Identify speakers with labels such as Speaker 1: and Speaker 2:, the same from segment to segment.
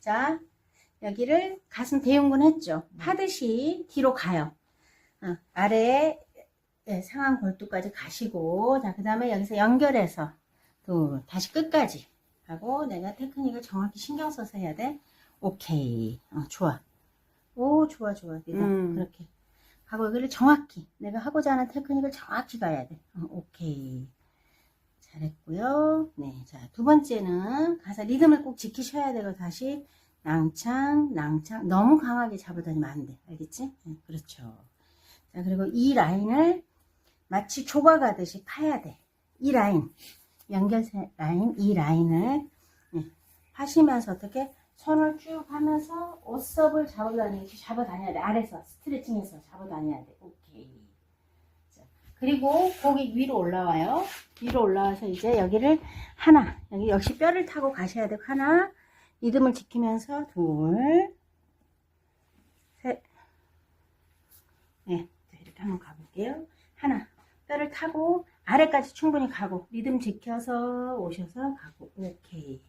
Speaker 1: 자, 여기를 가슴 대용근 했죠. 하듯이 뒤로 가요. 어, 아래에 예, 상완 골두까지 가시고, 자, 그 다음에 여기서 연결해서 또 다시 끝까지 하고, 내가 테크닉을 정확히 신경 써서 해야 돼. 오케이. 어, 좋아. 오, 좋아, 좋아.
Speaker 2: 음.
Speaker 1: 그렇게. 하고 여기를 정확히, 내가 하고자 하는 테크닉을 정확히 가야 돼. 어, 오케이. 잘했고요. 네, 자, 두 번째는 가서 리듬을 꼭 지키셔야 되고, 다시 낭창, 낭창. 너무 강하게 잡아다니면 안 돼. 알겠지? 네, 그렇죠. 자, 그리고 이 라인을 마치 조각하듯이 파야 돼. 이 라인, 연결 라인, 이 라인을 네, 파시면서 어떻게 손을 쭉 하면서 옷섭을 잡아다니듯이 잡아다녀야 돼. 아래서 스트레칭해서 잡아다녀야 돼. 오케이. 자, 그리고 고기 위로 올라와요. 위로 올라와서 이제 여기를 하나, 여기 역시 뼈를 타고 가셔야 되고 하나, 리듬을 지키면서 둘, 셋, 네, 자, 이렇게 한번 가볼게요. 하나, 뼈를 타고 아래까지 충분히 가고 리듬 지켜서 오셔서 가고 오케이.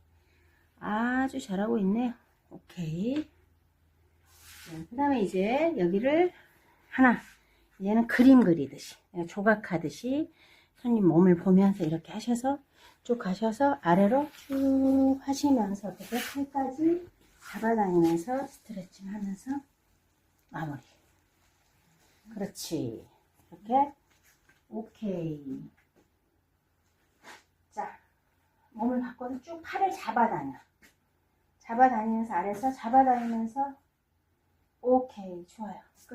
Speaker 1: 아주 잘하고 있네요. 오케이. 그 다음에 이제 여기를 하나, 얘는 그림 그리듯이, 조각하듯이 손님 몸을 보면서 이렇게 하셔서 쭉 가셔서 아래로 쭉 하시면서 어떻게 팔까지 잡아다니면서 스트레칭 하면서 마무리. 그렇지. 이렇게. 오케이. 자, 몸을 바꿔서 쭉 팔을 잡아다녀. 잡아다니면서 아래서 잡아다니면서 오케이. 좋아요.